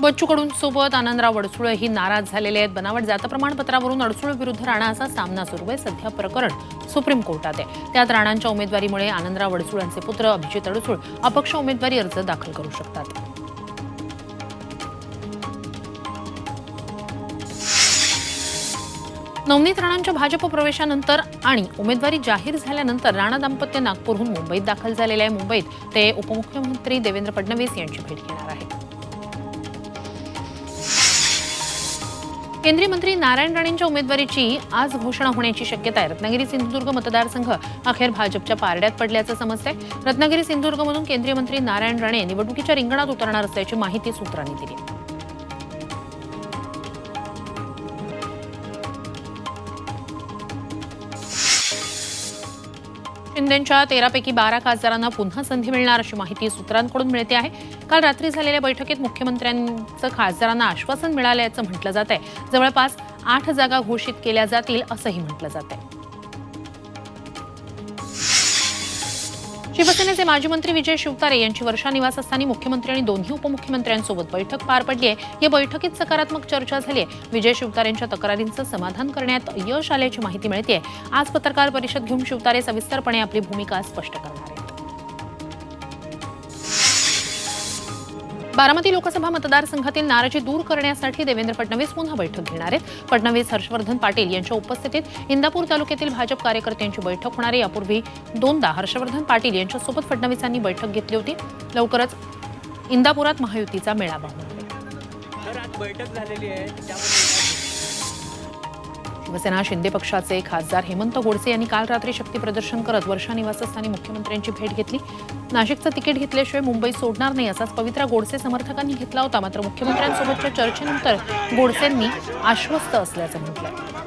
बच्चू कडून सोबत आनंदराव अडसुळे ही नाराज झालेले आहेत. बनावट जात प्रमाणपत्रावरून अडसुळ विरुद्ध राणा असा सामना सुरू आहे. सध्या प्रकरण सुप्रीम कोर्टात आहे. त्यात राणांच्या उमेदवारीमुळे आनंदराव अडसुळांचे पुत्र अभिजित अडसूळ अपक्ष उमेदवारी अर्ज दाखल करू शकतात. नवनीत राणांच्या भाजप प्रवेशानंतर आणि उमेदवारी जाहीर झाल्यानंतर राणा दाम्पत्य नागपूरहून मुंबईत दाखल झालेले आहे. मुंबईत ते उपमुख्यमंत्री देवेंद्र फडणवीस यांची भेट घेणार आहे केंद्रीय मंत्री नारायण राणेंच्या उमेदवारीची आज घोषणा होण्याची शक्यता आहे. रत्नागिरी सिंधुदुर्ग मतदारसंघ अखेर भाजपच्या पारड्यात पडल्याचं समजतंय. रत्नागिरी सिंधुदुर्गमधून केंद्रीय मंत्री नारायण राणे निवडणुकीच्या रिंगणात उतरणार असल्याची माहिती सूत्रांनी दिली. शिंदेच्या तेरापैकी बारा खासदारांना पुन्हा संधी मिळणार अशी माहिती सूत्रांकडून मिळते आहे. काल रात्री झालेल्या बैठकीत मुख्यमंत्र्यांचं खासदारांना आश्वासन मिळाल्याचं म्हटलं जात आहे जवळपास आठ जागा घोषित केल्या जातील असंही म्हटलं जात आहे शिवसेनेचे माजी मंत्री विजय शिवतारे यांची वर्षा निवासस्थानी मुख्यमंत्री आणि दोन्ही उपमुख्यमंत्र्यांसोबत बैठक पार पडली आहे. या बैठकीत सकारात्मक चर्चा झाली आहे. विजय शिवतारेंच्या तक्रारींचं समाधान करण्यात यश आल्याची माहिती मिळते आज पत्रकार परिषद घेऊन शिवतारे सविस्तरपणे आपली भूमिका स्पष्ट करणार आहेत. बारामती लोकसभा मतदारसंघातील नाराजी दूर करण्यासाठी देवेंद्र फडणवीस पुन्हा बैठक घेणार आहेत. फडणवीस हर्षवर्धन पाटील यांच्या उपस्थितीत इंदापूर तालुक्यातील भाजप कार्यकर्त्यांची बैठक होणार आहे. यापूर्वी दोनदा हर्षवर्धन पाटील यांच्यासोबत फडणवीसांनी बैठक घेतली होती. लवकरच इंदापुरात महायुतीचा मेळावा होणार आहे. शिवसेना शिंदे पक्षाचे खासदार हेमंत गोडसे यांनी काल रात्री शक्ती प्रदर्शन करत वर्षा निवासस्थानी मुख्यमंत्र्यांची भेट घेतली. नाशिकचं तिकीट घेतल्याशिवाय मुंबई सोडणार नाही असाच पवित्रा गोडसे समर्थकांनी घेतला होता. मात्र मुख्यमंत्र्यांसोबतच्या चर्चेनंतर गोडसेंनी आश्वस्त असल्याचं म्हटलंय.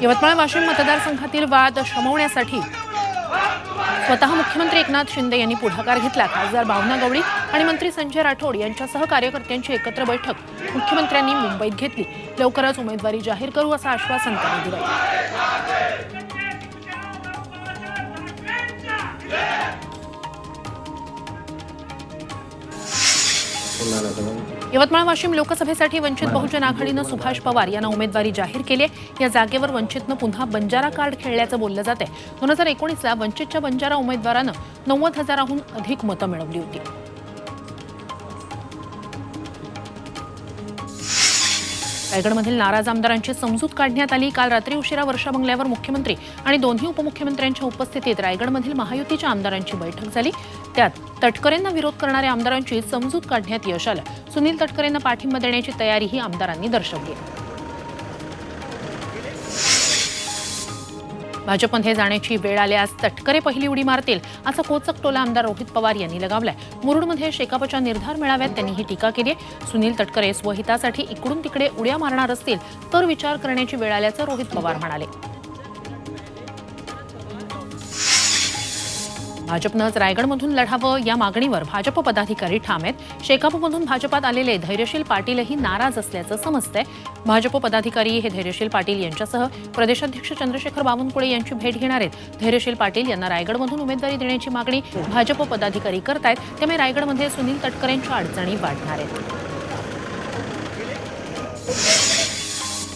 यवतमाळ वाशिम मतदारसंघातील वाद शमवण्यासाठी स्वतः मुख्यमंत्री एकनाथ शिंदे यांनी पुढाकार घेतला. खासदार भावना गवळी आणि मंत्री संजय राठोड यांच्यासह कार्यकर्त्यांची एकत्र बैठक मुख्यमंत्र्यांनी मुंबईत घेतली. लवकरच उमेदवारी जाहीर करू असं आश्वासन त्यांनी दिलं यवतमाळ वाशिम लोकसभेसाठी वंचित बहुजन आघाडीनं सुभाष पवार यांना उमेदवारी जाहीर केली आहे. या जागेवर वंचितनं पुन्हा बंजारा कार्ड खेळल्याचं बोललं जात आहे दोन हजार एकोणीसला वंचितच्या बंजारा उमेदवारानं नव्वद हजाराहून अधिक मतं मिळवली होती. रायगडमधील नाराज आमदारांची समजूत काढण्यात आली. काल रात्री उशिरा वर्षा बंगल्यावर मुख्यमंत्री आणि दोन्ही उपमुख्यमंत्र्यांच्या उपस्थितीत रायगडमधील महायुतीच्या आमदारांची बैठक झाली. त्यात तटकरेंना विरोध करणाऱ्या आमदारांची समजूत काढण्यात यश आलं. सुनील तटकरेंना पाठिंबा देण्याची तयारीही आमदारांनी दर्शवली. भाजपमध्ये जाण्याची वेळ आल्यास तटकरे पहिली उडी मारतील असा कोचक टोला आमदार रोहित पवार यांनी लगावलाय. मुरुडमध्ये शेकापच्या निर्धार मेळाव्यात त्यांनी ही टीका केली. सुनील तटकरे स्वहितासाठी इकडून तिकडे उड्या मारणार असतील तर विचार करण्याची वेळ आल्याचं रोहित पवार म्हणाले. भाजपनंच रायगडमधून लढावं या मागणीवर भाजप पदाधिकारी ठाम आहेत शेकापमधून भाजपात आलेले धैर्यशील पाटीलही नाराज असल्याचं समजतंय. भाजप पदाधिकारी हे धैर्यशील पाटील यांच्यासह प्रदेशाध्यक्ष चंद्रशेखर बावनकुळे यांची भेट घेणार आहेत. धैर्यशील पाटील यांना रायगडमधून उमेदवारी देण्याची मागणी भाजप पदाधिकारी करतायत. त्यामुळे रायगडमध्ये सुनील तटकरेंच्या अडचणी वाढणार आहेत.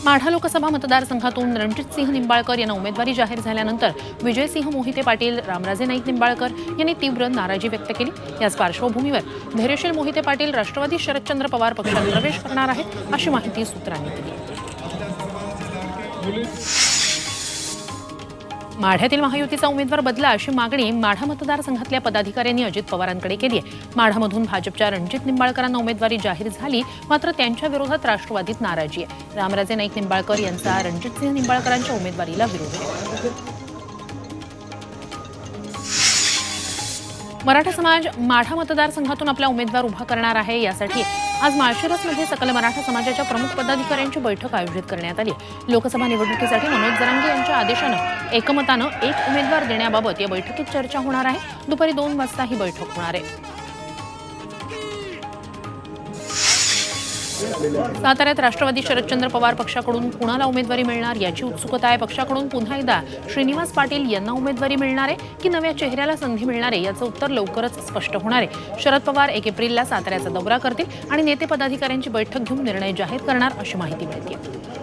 माढा लोकसभा मतदारसंघातून रणजितसिंह निंबाळकर यांना उमेदवारी जाहीर झाल्यानंतर विजयसिंह मोहिते पाटील रामराजे नाईक निंबाळकर यांनी तीव्र नाराजी व्यक्त केली. याच पार्श्वभूमीवर धैर्यशील मोहिते पाटील राष्ट्रवादी शरदचंद्र पवार पक्षात प्रवेश करणार आहेत अशी माहिती सूत्रांनी दिली. माढ्यातील महायुतीचा उमेदवार बदला अशी मागणी माढा मतदारसंघातल्या पदाधिकाऱ्यांनी अजित पवारांकडे केली आहे. माढामधून भाजपच्या रणजित निंबाळकरांना उमेदवारी जाहीर झाली मात्र त्यांच्या विरोधात राष्ट्रवादीत नाराजी आहे. रामराजे नाईक निंबाळकर यांचा रणजितसिंह निंबाळकरांच्या उमेदवारीला विरोध आहे. मराठा समाज माढा मतदारसंघातून आपला उमेदवार उभा करणार आहे. यासाठी आज माळशिरसमध्ये सकल मराठा समाजाच्या प्रमुख पदाधिकाऱ्यांची बैठक आयोजित करण्यात आली. लोकसभा निवडणुकीसाठी मनोज जरांगे यांच्या आदेशानं एकमतानं एक उमेदवार देण्याबाबत या बैठकीत चर्चा होणार आहे. दुपारी दोन वाजता ही बैठक होणार आहे. साताऱ्यात राष्ट्रवादी शरदचंद्र पवार पक्षाकडून कुणाला उमेदवारी मिळणार याची उत्सुकता आहे. पक्षाकडून पुन्हा एकदा श्रीनिवास पाटील यांना उमेदवारी मिळणार आहे की नव्या चेहऱ्याला संधी मिळणार आहे याचं उत्तर लवकरच स्पष्ट होणार आहे. शरद पवार एक एप्रिलला साताऱ्याचा दौरा करतील आणि नेते पदाधिकाऱ्यांची बैठक घेऊन निर्णय जाहीर करणार अशी माहिती मिळते.